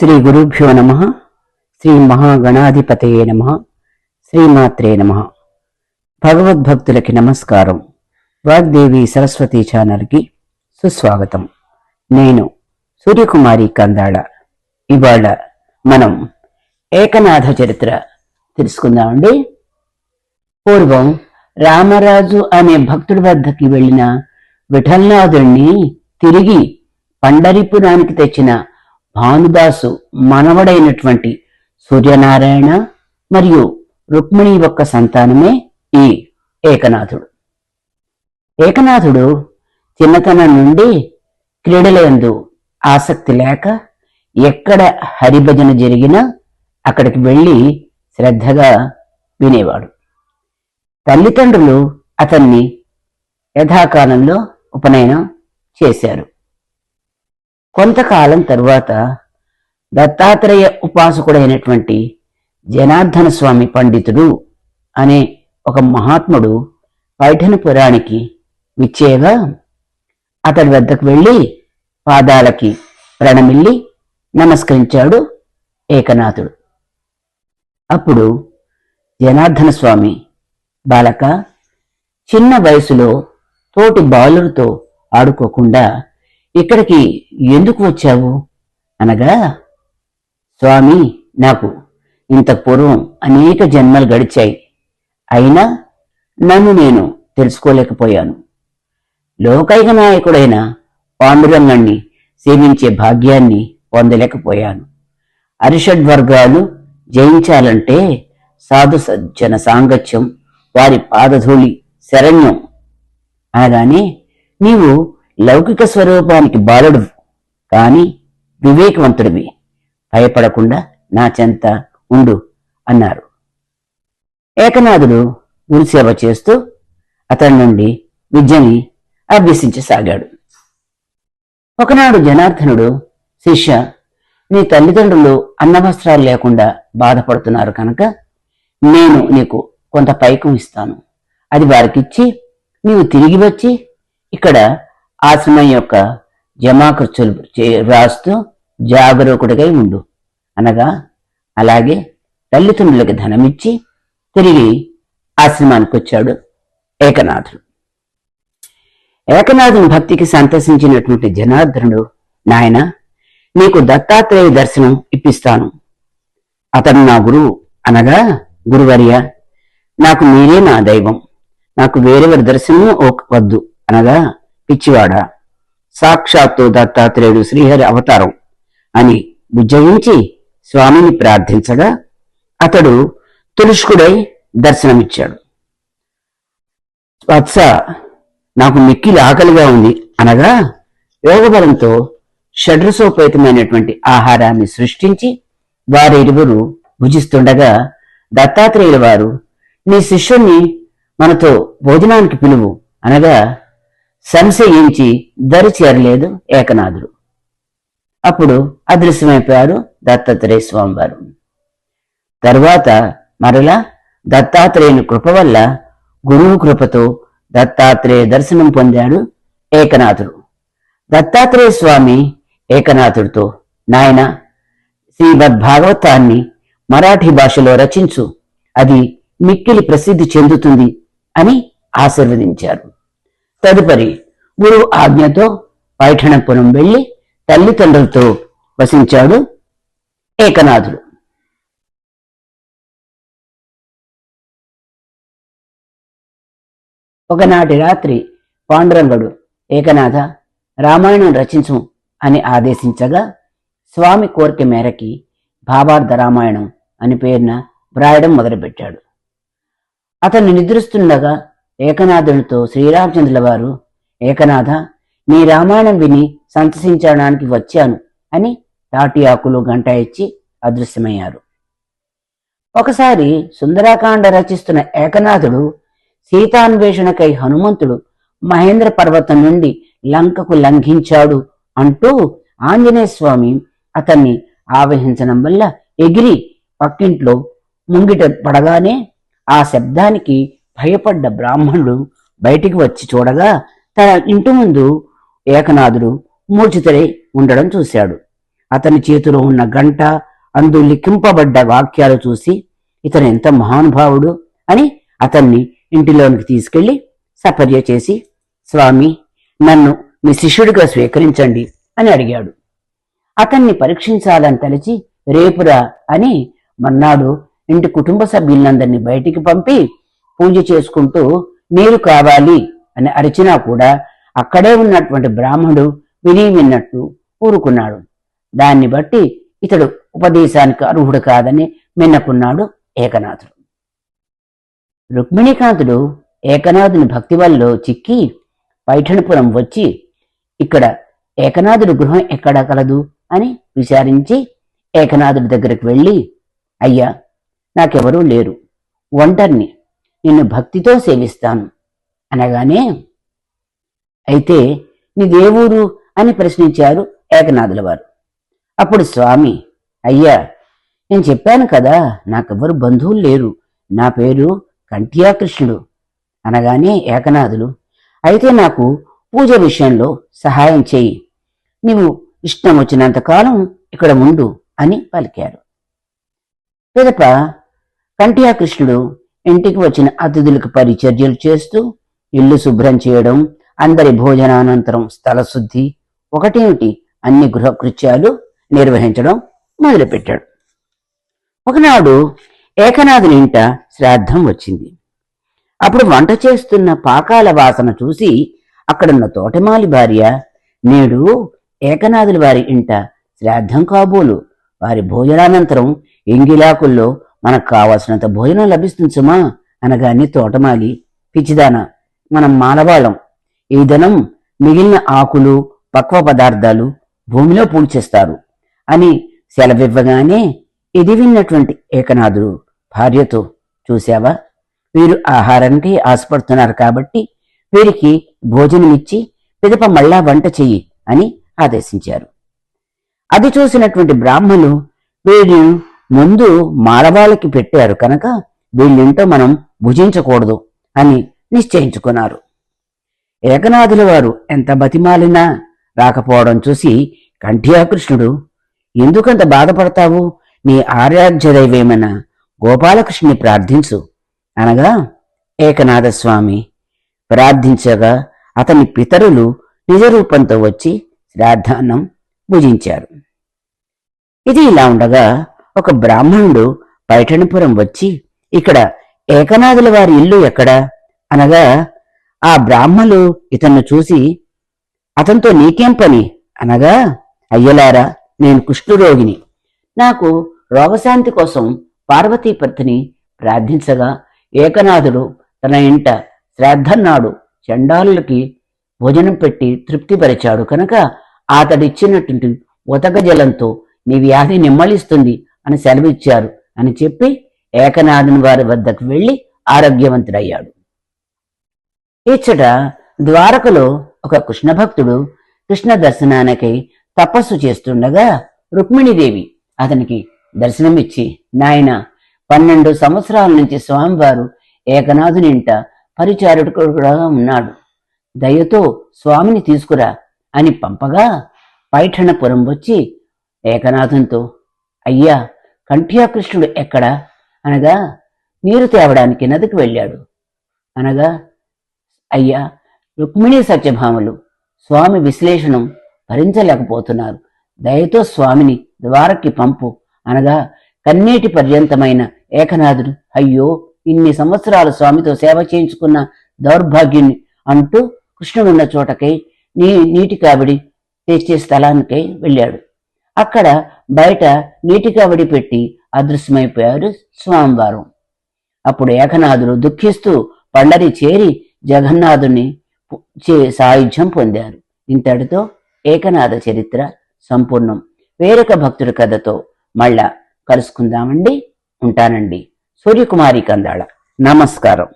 శ్రీ గురుభ్యో నమ శ్రీ మహాగణాధిపతయే నమ శ్రీమాత్రే నమ. భగవద్భక్తులకి నమస్కారం. వాగ్దేవి సరస్వతి ఛానల్కి సుస్వాగతం. నేను సూర్యకుమారి కందాళ. ఇవాళ మనం ఏకనాథ చరిత్ర తెలుసుకుందామండి పూర్వం రామరాజు అనే భక్తుడి వద్దకి వెళ్ళిన విఠల్నాథుణ్ణి తిరిగి పండరిపురానికి తెచ్చిన భానుదాసు మనవడైనటువంటి సూర్యనారాయణ మరియు రుక్మిణి యొక్క సంతానమే ఈ ఏకనాథుడు. ఏకనాథుడు చిన్నతనం నుండి క్రీడలందు ఆసక్తి లేక ఎక్కడ హరిభజన జరిగినా అక్కడికి వెళ్ళి శ్రద్ధగా వినేవాడు. తల్లిదండ్రులు అతన్ని యథాకాలంలో ఉపనయనం చేశారు. కొంతకాలం తరువాత దత్తాత్రేయ ఉపాసకుడైనటువంటి జనార్దన స్వామి పండితుడు అనే ఒక మహాత్ముడు పైఠనపురానికి విచ్చేగా అతడి వద్దకు వెళ్ళి పాదాలకి ప్రణమిల్లి నమస్కరించాడు ఏకనాథుడు. అప్పుడు జనార్దన స్వామి బాలక చిన్న వయసులో తోటి బాలులతో ఆడుకోకుండా ఇక్కడికి ఎందుకు వచ్చావు? అనగా స్వామి నాకు ఇంత పూర్వం అనేక జన్మలు గడిచాయి. అయినా నన్ను నేను తెలుసుకోలేకపోయాను. లోకైక నాయకుడైన పాండురంగాన్ని సేవించే భాగ్యాన్ని పొందలేకపోయాను. అరిషడ్ వర్గాలు జయించాలంటే సాధు సజ్జన సాంగత్యం వారి పాదధూళి శరణ్యం. అనగానే నీవు లౌకిక స్వరూపానికి బాలుడు కాని వివేకవంతుడివి. భయపడకుండా నా చెంత ఉండు అన్నారు. ఏకనాథుడు గురుసేవ చేస్తూ అతని నుండి విద్యని అభ్యసించసాగాడు. ఒకనాడు జనార్దనుడు శిష్య నీ తల్లిదండ్రులు అన్నవస్త్రాలు లేకుండా బాధపడుతున్నారు కనుక నేను నీకు కొంత పైకం ఇస్తాను. అది వారికిచ్చి నీవు తిరిగి వచ్చి ఇక్కడ ఆశ్రమం యొక్క జమా ఖర్చులు రాస్తూ జాగరూకుడిగా ఉండు. అనగా అలాగే తల్లిదండ్రులకి ధనమిచ్చి తిరిగి ఆశ్రమానికి వచ్చాడు ఏకనాథుడు. ఏకనాథుని భక్తికి సంతసించినటువంటి జనార్దనుడు నాయన నీకు దత్తాత్రేయ దర్శనం ఇప్పిస్తాను. అతను నా గురువు. అనగా గురువర్య నాకు మీరే నా దైవం. నాకు వేరెవరి దర్శనం ఓ- వద్దు. అనగా పిచ్చివాడా. సాక్షాత్తు దత్తాత్రేయుడు శ్రీహరి అవతారం అని బుజ్జగించి స్వామిని ప్రార్థించగా అతడు తులుష్కుడై దర్శనమిచ్చాడు. వత్స నాకు మిక్కిలి ఆకలిగా ఉంది అనగా యోగబలంతో షడ్రసోపేతమైనటువంటి ఆహారాన్ని సృష్టించి వారిరువురు భుజిస్తుండగా దత్తాత్రేయుల వారు నీ శిష్యుణ్ణి మనతో భోజనానికి పిలువు అనగా సంశయించి దరి చేరలేదు ఏకనాథుడు. అప్పుడు అదృశ్యమైపోయారు దత్తాత్రేయ స్వామివారు. తర్వాత మరలా దత్తాత్రేయుని కృప వల్ల గురువు కృపతో దత్తాత్రేయ దర్శనం పొందాడు ఏకనాథుడు. దత్తాత్రేయ స్వామి ఏకనాథుడితో నాయన శ్రీమద్భాగవతాన్ని మరాఠీ భాషలో రచించు. అది మిక్కిలి ప్రసిద్ధి చెందుతుంది అని ఆశీర్వదించారు. తదుపరి గురువు ఆజ్ఞతో పైఠణపురం వెళ్ళి తల్లిదండ్రులతో వసించాడు ఏకనాథుడు. ఒకనాటి రాత్రి పాండురంగుడు ఏకనాథ రామాయణం రచించు అని ఆదేశించగా స్వామి కోరిక మేరకి భావార్థ రామాయణం అని పేరున వ్రాయడం మొదలుపెట్టాడు. అతను నిద్రిస్తుండగా ఏకనాథునితో శ్రీరామచంద్రుల వారు ఏకనాథ నీ రామాయణం విని సంతసించడానికి వచ్చాను అని తాటి ఆకులు గంట ఇచ్చి అదృశ్యమయ్యారు. ఒకసారి సుందరాకాండ రచిస్తున్న ఏకనాథుడు సీతాన్వేషణకై హనుమంతుడు మహేంద్ర పర్వతం నుండి లంకకు లంఘించాడు అంటూ ఆంజనేయ స్వామి అతన్ని ఆవహించడం వల్ల ఎగిరి పక్కింట్లో ముంగిట పడగానే ఆ శబ్దానికి భయపడ్డ బ్రాహ్మణుడు బయటికి వచ్చి చూడగా తన ఇంటి ముందు ఏకనాథుడు మూర్ఛితుడై ఉండడం చూశాడు. అతని చేతిలో ఉన్న గంట అందు లిఖింపబడ్డ వాక్యాలు చూసి ఇతను ఎంత మహానుభావుడు అని అతన్ని ఇంటిలోనికి తీసుకెళ్ళి సపర్య చేసి స్వామి నన్ను మీ శిష్యుడిగా స్వీకరించండి అని అడిగాడు. అతన్ని పరీక్షించాలని తలచి రేపురా అని మన్నాడు ఇంటి కుటుంబ సభ్యులందరినీ బయటికి పంపి పూజ చేసుకుంటూ నీరు కావాలి అని అరిచినా కూడా అక్కడే ఉన్నటువంటి బ్రాహ్మణుడు విని విన్నట్టు ఊరుకున్నాడు. దాన్ని బట్టి ఇతడు ఉపదేశానికి అర్హుడు కాదని మిన్నకున్నాడు ఏకనాథుడు. రుక్మిణీకాంతుడు ఏకనాథుని భక్తి వల్ల చిక్కి పైఠణపురం వచ్చి ఇక్కడ ఏకనాథుడి గృహం ఎక్కడ కలదు అని విచారించి ఏకనాథుడి దగ్గరికి వెళ్ళి అయ్యా నాకెవరూ లేరు. ఒంటరిని నిన్ను భక్తితో సేవిస్తాను. అనగానే అయితే నీ అని ప్రశ్నించారు ఏకనాథుల వారు అప్పుడు స్వామి అయ్యా నేను చెప్పాను కదా నాకెవ్వరు బంధువులు లేరు నా పేరు కంఠ్యాకృష్ణుడు. అనగానే ఏకనాథులు అయితే నాకు పూజ విషయంలో సహాయం చేయి నీవు ఇష్టం వచ్చినంత కాలం ఇక్కడ ఉండు అని పలికారు. పిదప కంఠ్యాకృష్ణుడు ఇంటికి వచ్చిన అతిథులకు పరిచర్యలు చేస్తూ ఇల్లు శుభ్రం చేయడం అందరి భోజనానంతరం స్థల శుద్ధి ఒకటేమిటి? అన్ని గృహకృత్యాలు నిర్వహించడం మొదలుపెట్టాడు. ఒకనాడు ఏకనాథుని ఇంట శ్రాద్ధం వచ్చింది. అప్పుడు వంట చేస్తున్న పాకాల వాసన చూసి అక్కడున్న తోటమాలి భార్య నేడు ఏకనాథుల వారి ఇంట శ్రాద్ధం కాబోలు. వారి భోజనానంతరం ఎంగిలాకుల్లో మనకు కావలసినంత భోజనం లభిస్తుంది సుమా. అనగానే తోటమాలి. పిచ్చిదాన మనం మానవాళం ఈ ధనం మిగిలిన ఆకులు పక్వ పదార్థాలు భూమిలో పూడ్చేస్తారు అని సెలవివ్వగానే ఇది విన్నటువంటి ఏకనాథుడు భార్యతో చూశావా? వీరు ఆహారానికి ఆశపడుతున్నారు కాబట్టి వీరికి భోజనం ఇచ్చి పిదప మళ్ళా వంట చెయ్యి అని ఆదేశించారు. అది చూసినటువంటి బ్రాహ్మలు వీరిని ముందు మాలవాళ్ళకి పెట్టారు కనుక వీళ్ళింటో మనం భుజించకూడదు అని నిశ్చయించుకున్నారు. ఏకనాథుల వారు ఎంత బతిమాలినా రాకపోవడం చూసి కంఠ్యాకృష్ణుడు ఎందుకంత బాధపడతావు? నీ ఆరాధ్య దైవమైన? గోపాలకృష్ణుని ప్రార్థించు. అనగా ఏకనాథస్వామి ప్రార్థించగా అతని పితరులు నిజరూపంతో వచ్చి శ్రాద్ధాన్నం భుజించారు. ఇది ఇలా ఉండగా ఒక బ్రాహ్మణుడు పైఠణపురం వచ్చి ఇక్కడ ఏకనాథుల వారి ఇల్లు ఎక్కడా? అనగా ఆ బ్రాహ్మలు ఇతన్ని చూసి అతనితో నీకేం పని? అనగా అయ్యలారా నేను కుష్ఠురోగిని నాకు రోగశాంతి కోసం పార్వతీపతిని ప్రార్థించగా ఏకనాథుడు తన ఇంట శ్రాద్ధన్నాడు చండాలులకి భోజనం పెట్టి తృప్తిపరిచాడు. కనుక అతడిచ్చినటువంటి ఉతక జలంతో నీ వ్యాధి నిమ్మలిస్తుంది. అని సెలవిచ్చారు అని చెప్పి ఏకనాథుని వారి వద్దకు వెళ్ళి ఆరోగ్యవంతుడయ్యాడు. ఇచ్చట ద్వారకలో ఒక కృష్ణ భక్తుడు కృష్ణ దర్శనానికి తపస్సు చేస్తుండగా రుక్మిణీదేవి అతనికి దర్శనమిచ్చి నాయన పన్నెండు సంవత్సరాల నుంచి స్వామివారు ఏకనాథుని ఇంట పరిచారకుడుగా ఉన్నాడు. దయతో స్వామిని తీసుకురా అని పంపగా పైఠణపురం వచ్చి ఏకనాథంతో అయ్యా కంఠ్యాకృష్ణుడు ఎక్కడ? అనగా నీరు తేవడానికి నదికి వెళ్ళాడు. అనగా అయ్యా రుక్మిణీ సత్యభామలు స్వామి విశ్లేషణం భరించలేకపోతున్నారు. దయతో స్వామిని ద్వారకి పంపు. అనగా కన్నీటి పర్యంతమైన ఏకనాథుడు అయ్యో ఇన్ని సంవత్సరాలు స్వామితో సేవ చేయించుకున్న దౌర్భాగ్యుని అంటూ కృష్ణుడున్న చోటకై నీ నీటి కావిడి తెచ్చే స్థలానికై వెళ్ళాడు. అక్కడ బయట నీటి కావిడి పెట్టి అదృశ్యమైపోయారు స్వామివారు. అప్పుడు ఏకనాథుడు దుఃఖిస్తూ పండరి చేరి జగన్నాథుని చే సాయుధ్యం పొందారు. ఇంతటితో ఏకనాథ చరిత్ర సంపూర్ణం. వేరొక భక్తుడి కథతో మళ్ళా కలుసుకుందామండి. ఉంటానండి. సూర్యకుమారి కందాళ. నమస్కారం.